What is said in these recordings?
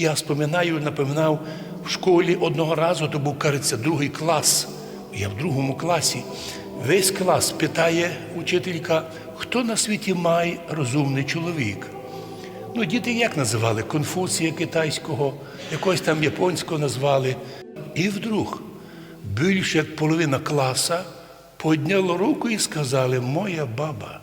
Я споминаю, напоминав в школі одного разу, то був кажеться, другий клас. Я в другому класі. Весь клас питає учителька, хто на світі має розумний чоловік. Ну, діти як називали? Конфуція китайського, якогось там японського назвали. І вдруг більше як половина класа підняло руку і сказали Моя баба.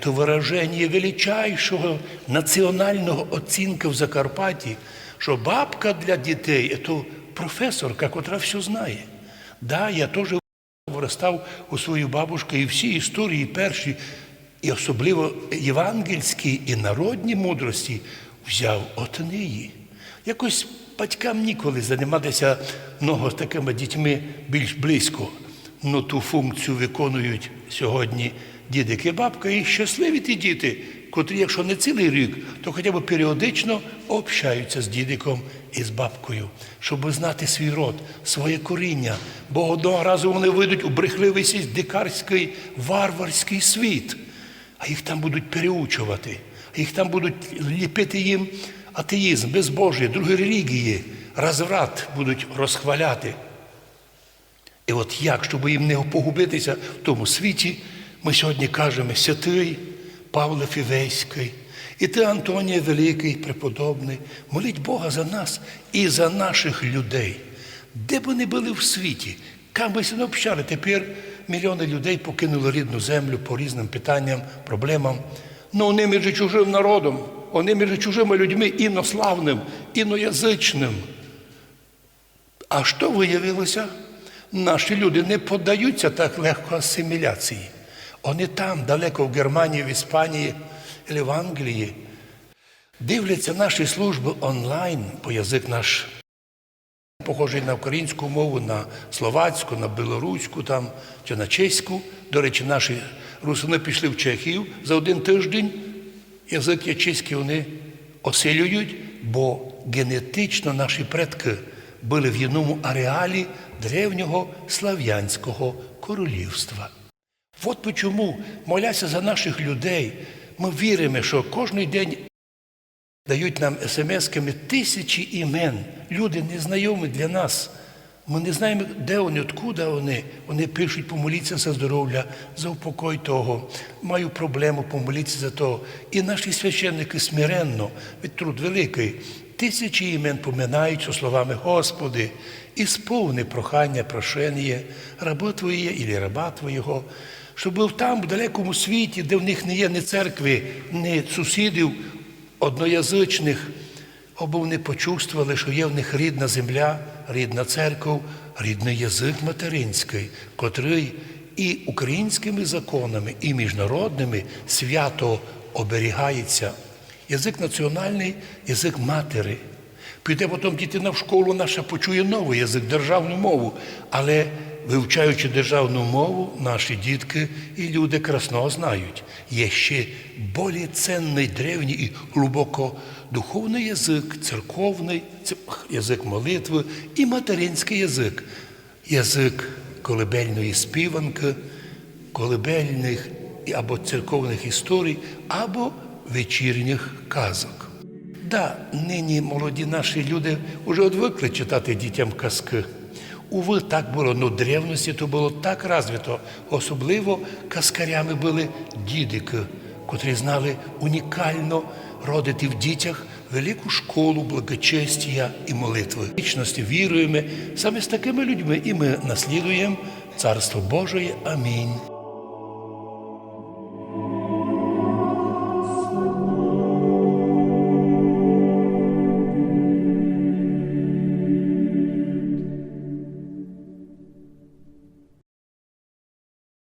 То вираження величайшого національного оцінка в Закарпатті, що бабка для дітей це професорка, котра все знає. Да, я теж виростав у свою бабушку і всі історії перші, і особливо євангельські і народні мудрості взяв от неї. Якось батькам ніколи займатися много з такими дітьми більш близько. Ну ту функцію виконують сьогодні дідики бабка, і щасливі ті діти, котрі, якщо не цілий рік, то хоча б періодично общаються з дідиком і з бабкою, щоб знати свій род, своє коріння. Бо одного разу вони вийдуть у брехливий дикарський варварський світ, а їх там будуть переучувати, а їх там будуть ліпити їм атеїзм, безбожие, другі релігії, розврат будуть розхваляти. І от як, щоб їм не погубитися в тому світі, ми сьогодні кажемо святий Павло Фівейський, і ти, Антонія Великий, преподобний, моліть Бога за нас і за наших людей, де б вони були в світі, кам би не общали. Тепер мільйони людей покинули рідну землю по різним питанням, проблемам. Ну вони між чужим народом, вони між чужими людьми інославним, іноязичним. А що виявилося? Наші люди не поддаються так легко асиміляції. Вони там, далеко в Германії, в Іспанії або в Англії, дивляться наші служби онлайн, бо язик наш похожий на українську мову, на словацьку, на білоруську там, чи на чеську. До речі, наші русини пішли в Чехію за один тиждень. Язик є чеський вони осилюють, бо генетично наші предки були в одному ареалі древнього слав'янського королівства. От чому, моляся за наших людей, ми віримо, що кожен день дають нам смс-ками тисячі імен. Люди незнайомі для нас. Ми не знаємо, де вони, откуда вони. Вони пишуть, помоліться за здоров'я, за упокой того. Маю проблему, помоліться за того. І наші священники смиренно, від труд великий, тисячі імен поминають со словами Господи, і сповни прохання, прошення, раба Твоє і раба Твоєго, щоб був там, в далекому світі, де в них не є ні церкви, ні сусідів одноязичних, або вони почувствували, що є в них рідна земля, рідна церква, рідний язик материнський, котрий і українськими законами, і міжнародними свято оберігається. Язик національний, язик матері. Піде потім дитина в школу наша почує новий язик, державну мову. Але вивчаючи державну мову, наші дітки і люди красно знають. Є ще більш цінний, древній і глибоко духовний язик, церковний, язик молитви і материнський язик, язик колебельної співанки, колебельних або церковних історій, або вечірніх казок. Да, нині молоді наші люди вже одвикли читати дітям казки. Уви, так було, ну древності то було так розвито. Особливо казкарями були дідики, котрі знали унікально родити в дітях велику школу благочестя і молитви. Вічності віруємо, саме з такими людьми і ми наслідуємо Царство Божої. Амінь.